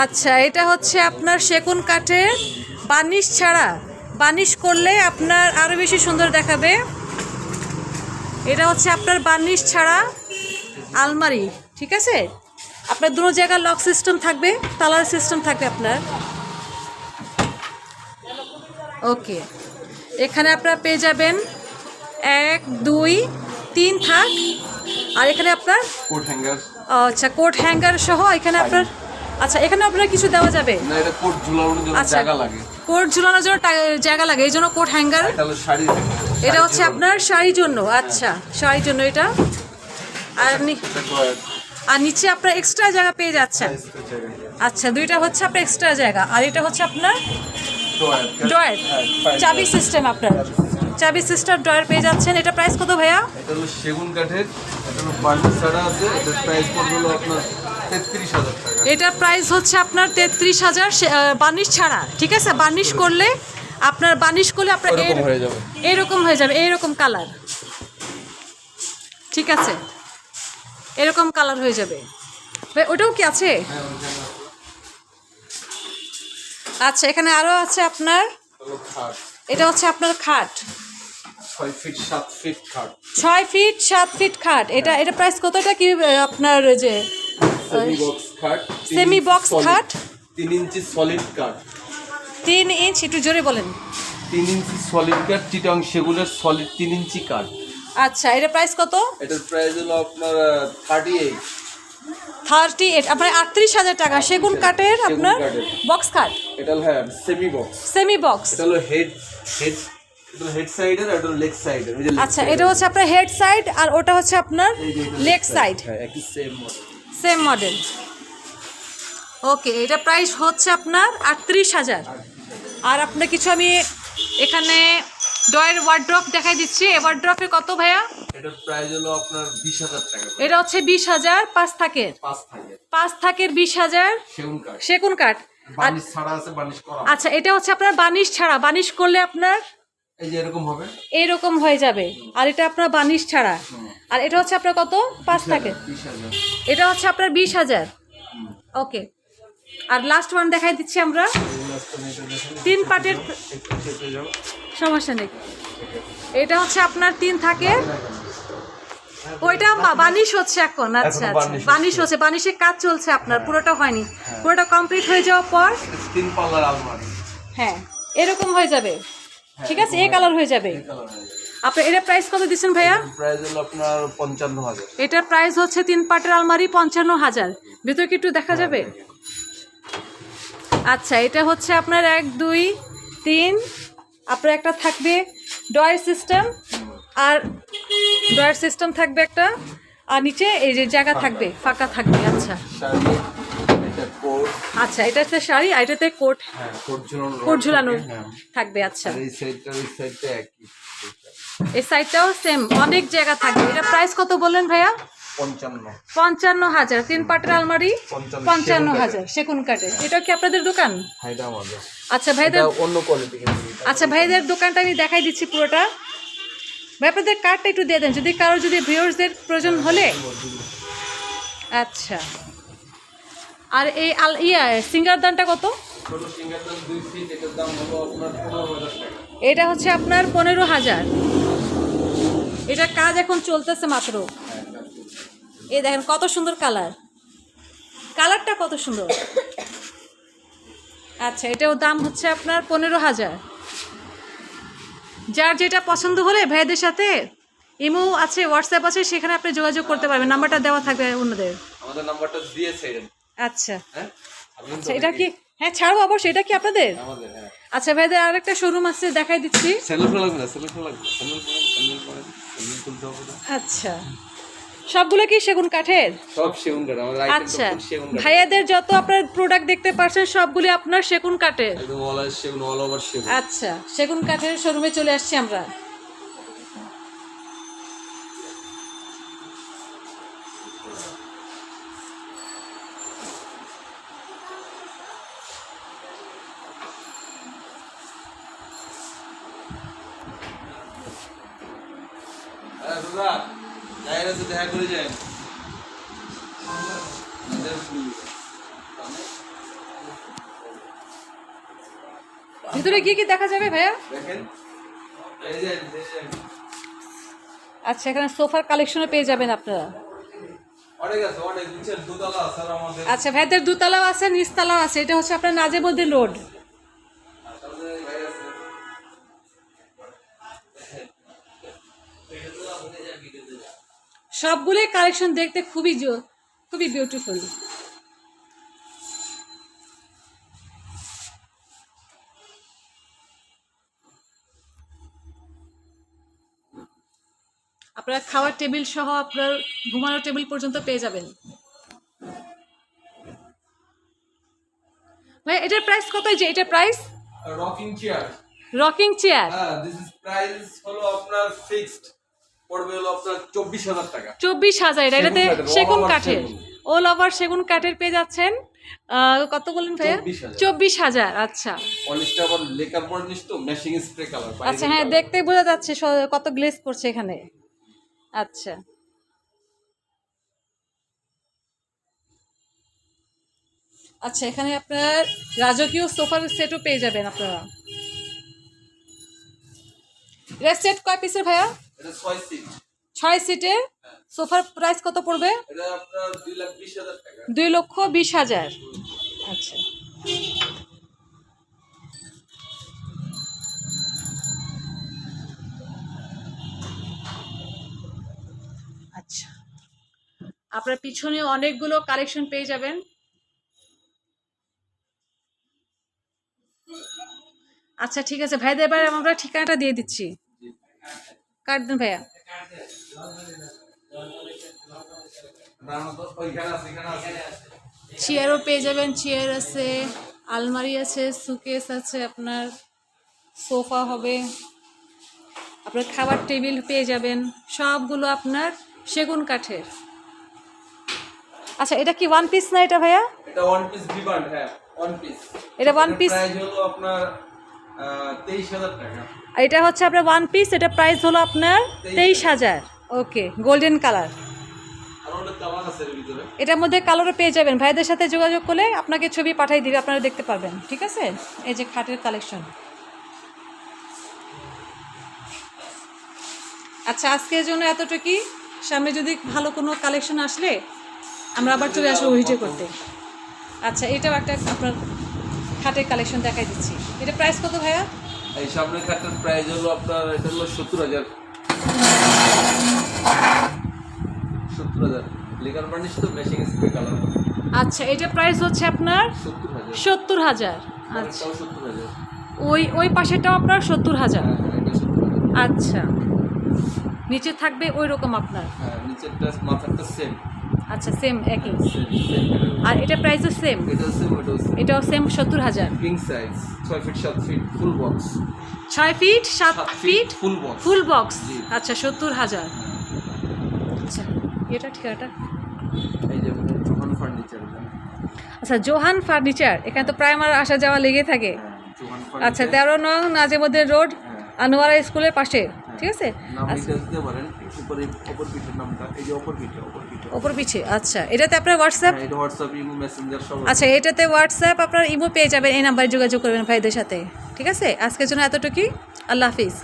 আচ্ছা এটা হচ্ছে আপনার সেগুন কাঠের বার্নিশ ছাড়া। বানিশ করলে আপনার আরও বেশি সুন্দর দেখাবে। এটা হচ্ছে আপনার বার্নিশ ছাড়া আলমারি ঠিক আছে? আপনার দুটো জায়গায় লক সিস্টেম থাকবে তালার সিস্টেম থাকবে আপনার। ওকে এখানে আপনারা পেয়ে যাবেন এক দুই তিন থাক। আর এখানে আপনার কোট হ্যাঙ্গার। আচ্ছা কোট হ্যাঙ্গার সহ এখানে আপনার আচ্ছা এখানে আপনার কিছু দেওয়া যাবে? না এটা কোট ঝুলানোর জন্য আচ্ছা জায়গা লাগে। কোট ঝুলানোর জন্য জায়গা লাগে এই জন্য কোট হ্যাঙ্গার? এটা হচ্ছে আপনার শাড়ির জন্য আচ্ছা শাড়ির জন্য এটা। আর নি- আর নিচে আপনার এক্সট্রা জায়গা পেয়ে যাচ্ছেন। আচ্ছা দুইটা হচ্ছে আপনার এক্সট্রা জায়গা আর এটা হচ্ছে আপনার ড্রয়ার। হ্যাঁ, চাবি সিস্টেম আপনার। চাবি সিস্টেম ড্রয়ার পেয়ে যাচ্ছেন এটা প্রাইস কত ভাইয়া? এটা হলো সেগুন কাঠের এটা হলো আছে এটার প্রাইস পড়বে হলো আপনার এটা প্রাইস হচ্ছে আপনার তেত্রিশ হাজার বার্নিশ ছাড়া ঠিক আছে? বার্নিশ করলে আপনার বার্নিশ করলে আপনার এরকম এর- হয়ে যাবে। এরকম হয়ে কালার ঠিক আছে? এরকম কালার হয়ে যাবে। ভাই ওটাও কি আছে? হ্যাঁ। আচ্ছা এখানে আরও আছে আপনার? এটা হচ্ছে আপনার খাট। ছয় ফিট সাত ফিট খাট। ছয় ফিট সাত ফিট খাট। এটা এটা প্রাইস কতটা কি আপনার যে সেমি বক্স খাট তিন ইঞ্চি খাট? তিন ইঞ্চি সলিড কাঠ তিন ইঞ্চ একটু জোরে বলেন। তিন ইঞ্চি সলিড কাঠ চিটং সেগুনের সলিড তিন ইঞ্চি কাঠ আচ্ছা এটা প্রাইস কত? এটার প্রাইস হলো আপনার থার্টি এইট থার্টি এইট আপনার আটত্রিশ হাজার টাকা। সেগুন কাঠের আপনার বক্স খাট এটা হলো হ্যাঁ সেমি বক্স সেমি বক্স এটা হলো হেড হেড হেড আচ্ছা এটা হচ্ছে আপনার হেড সাইড আর ওটা হচ্ছে আপনার লেগ সাইড হ্যাঁ একই সেম মডেল ওকে এটা প্রাইস হচ্ছে আপনার আটত্রিশ হাজার। আর আপনার কিছু আমি এখানে ডয়ের ওয়ার্ড্রপ দেখাই দিচ্ছি। এ ওয়ার্ড্রপে কত ভাইয়া? এটার প্রাইস হলো আপনার বিশ হাজার টাকা। এটা হচ্ছে বিশ হাজার পাঁচ থাকের। পাঁচ থাকে পাঁচ থাকের বিশ হাজার? সেগুন কাঠ। সেগুন কাঠ। বানিশ ছাড়া আছে বানিশ করা আচ্ছা এটা হচ্ছে আপনার বানিশ ছাড়া। বানিশ করলে আপনার এই যে এরকম হবে? হয়ে যাবে। আর এটা আপনার বানিশ ছাড়া। আর এটা হচ্ছে আপনার কত? পাঁচ থাকে। এটা হচ্ছে আপনার বিশ হাজার। ওকে। আর লাস্ট ওয়ান দেখাই দিচ্ছি আমরা। তিন যাও সমস্যা নেই। এটা হচ্ছে আপনার তিন থাকে। ওইটা বানিশ হচ্ছে এখন। আচ্ছা আচ্ছা। বানিশ হচ্ছে। বানিশের কাজ চলছে আপনার। পুরোটা হয়নি। পুরোটা কমপ্লিট হয়ে যাওয়ার পর তিন পাল্লার আলমারি। হ্যাঁ এরকম হয়ে যাবে। ঠিক আছে এই কালার হয়ে যাবে। আপনি এটা প্রাইস কত দিচ্ছেন ভাইয়া? প্রাইস হলো আপনার পঞ্চান্ন হাজার। এটার প্রাইস হচ্ছে তিন পাটের আলমারি পঞ্চান্ন হাজার। ভিতরে কি একটু দেখা যাবে? আচ্ছা এটা হচ্ছে আপনার এক দুই তিন। আপনার একটা থাকবে ডয়ার সিস্টেম আর ডয়ার সিস্টেম থাকবে একটা আর নিচে এই যে জায়গা থাকবে ফাঁকা থাকবে আচ্ছা। কোট। আচ্ছা এটা হচ্ছে শাড়ি আর এটাতে কোট হ্যাঁ কোট ঝুলানো কোট ঝুলানো হ্যাঁ। থাকবে আচ্ছা। এই সাইডটা ওই সাইডটা একই। এই সাইডটাও সেম অনেক জায়গা থাকবে। এটা প্রাইস কত বললেন ভাইয়া? পঞ্চান্ন। হাজার তিন পাটের আলমারি পঞ্চান্ন। হাজার সেগুন কাঠে এটা কি আপনাদের দোকান? আচ্ছা ভাইদের অন্য কোয়ালিটি আচ্ছা ভাইদের দোকানটা আমি দেখাই দিচ্ছি পুরোটা। ভাই আপনাদের কার্ডটা একটু দিয়ে দেন। যদি কারোর যদি প্রয়োজন হলে। আচ্ছা। আর এই আল ইয়া সিঙ্গার দানটা কত? এটা হচ্ছে আপনার পনেরো হাজার। এটা কাজ এখন চলতেছে মাত্র। এই দেখেন কত সুন্দর কালার। কালারটা কত সুন্দর। আচ্ছা এটাও দাম হচ্ছে আপনার পনেরো হাজার। যার যেটা পছন্দ হলে ভাইদের সাথে ইমো আছে হোয়াটসঅ্যাপ আছে সেখানে আপনি যোগাযোগ করতে পারবেন। নাম্বারটা দেওয়া থাকবে অন্যদের। আমাদের নাম্বারটা দিয়েছে আচ্ছা। হ্যাঁ? আচ্ছা এটা কি হ্যাঁ ছাড়বো অবশ্যই এটা কি আপনাদের? হ্যাঁ। আচ্ছা ভাইদের আরেকটা শোরুম আছে দেখাই দিচ্ছি। আচ্ছা। সবগুলো কি সেগুন কাঠের? সব সেগুন কাঠ আমাদের আচ্ছা। ভাইয়াদের যত আপনার প্রোডাক্ট দেখতে পাচ্ছেন সবগুলি আপনার সেগুন কাঠের। একদম অল সেগুন অল ওভার সেগুন। আচ্ছা সেগুন কাঠের শোরুমে চলে আসছি আমরা। আছে দেখা করে ভিতরে কি কি দেখা যাবে ভাইয়া? আচ্ছা এখানে সোফার কালেকশনও পেয়ে যাবেন আপনারা। আচ্ছা ভাইদের দুতলাও আছে নিচতলাও আছে। এটা হচ্ছে আপনার নাজেবদ্দিন রোড। সবগুলোই কালেকশন দেখতে খুবই খুবই বিউটিফুল আপনারা খাওয়ার টেবিল সহ আপনার ঘুমানোর টেবিল পর্যন্ত পেয়ে যাবেন। ভাই এটার প্রাইস কত যে এটার price rocking chair rocking chair হ্যাঁ দিস ইজ প্রাইস হলো আপনার ফিক্সড পড়বে হলো আপনার চব্বিশ হাজার টাকা। চব্বিশ হাজার এটাতে সেগুন কাঠের। অল ওভার সেগুন। কাঠের পেয়ে যাচ্ছেন। কত বললেন ভাইয়া? চব্বিশ হাজার। আচ্ছা। আচ্ছা হ্যাঁ দেখতেই বোঝা যাচ্ছে কত গ্লেজ করছে এখানে। আচ্ছা। আচ্ছা এখানে আপনার রাজকীয় সোফার সেটও পেয়ে যাবেন আপনারা। এটা সেট কয় পিসের ভাইয়া? ছয় সিট সোফার প্রাইস কত পড়বে? দুই লক্ষ বিশ হাজার। আচ্ছা। আচ্ছা। আপনার পিছনে অনেকগুলো কালেকশন পেয়ে যাবেন। আচ্ছা ঠিক আছে। ভাইদের এবার আমরা ঠিকানাটা দিয়ে দিচ্ছি। কাট দেন ভাইয়া। চেয়ারও পেয়ে যাবেন চেয়ার আছে আলমারি আছে সুকেস আছে আপনার সোফা হবে। আপনার খাবার টেবিল পেয়ে যাবেন সবগুলো আপনার সেগুন কাঠের। আচ্ছা এটা কি ওয়ান পিস না এটা ভাইয়া? এটা ওয়ান পিস ডিমান্ড হ্যাঁ ওয়ান পিস এটা ওয়ান পিস প্রাইস হলো আপনার এটা হচ্ছে আপনার ওয়ান পিস এটা প্রাইস হলো আপনার তেইশ হাজার। ওকে গোল্ডেন কালার এটার মধ্যে কালারও পেয়ে যাবেন। ভাইদের সাথে যোগাযোগ করলে আপনাকে ছবি পাঠিয়ে দিবে আপনারা দেখতে পারবেন। ঠিক আছে? এই যে খাটের কালেকশন আচ্ছা আজকের জন্য এতটুকুই। সামনে যদি ভালো কোনো কালেকশন আসলে আমরা আবার চলে আসব ভিডিও করতে। আচ্ছা এটাও একটা আপনার খাটের কালেকশন দেখাই দিচ্ছি। এটা প্রাইস কত ভাইয়া? এই সামনে কাঠের প্রাইস হলো আপনার এটা হলো সত্তর হাজার। সত্তর হাজার। লেকার বার্নিশ তো মেশিং স্প্রে কালার আচ্ছা এটা প্রাইস হচ্ছে আপনার সত্তর হাজার। হাজার। আচ্ছা। ওই ওই পাশেটাও আপনার সত্তর হাজার। হ্যাঁ হ্যাঁ, সত্তর হাজার। আচ্ছা। নিচে থাকবে ওই রকম আপনার। হ্যাঁ নিচেরটা মাথারটা সেম আচ্ছা সেম একই। আর এটা প্রাইসও সেম এটাও সেম সত্তর হাজার। কিং সাইজ ছয় ফিট সাত ফিট ফুল বক্স ছয় ফিট সাত feet full box full box আচ্ছা সত্তর হাজার। আচ্ছা এটা ঠিকানাটা? আচ্ছা জোহান ফার্নিচার এখানে তো প্রায় আমার আসা যাওয়া লেগে থাকে। আচ্ছা তেরো নং নাজিমুদ্দিন রোড আনোয়ারা স্কুলের পাশে। ঠিক আছে? নাম আচ্ছা, পিঠে ওপর পিছে আচ্ছা। এটাতে আপনার হোয়াটসঅ্যাপ হ্যাঁ, আচ্ছা এটাতে হোয়াটসঅ্যাপ আপনার ইমো পেয়ে যাবেন এই নাম্বারে যোগাযোগ করবেন ভাইদের সাথে। ঠিক আছে? আজকের জন্য এতটুকুই। আল্লাহ হাফিজ।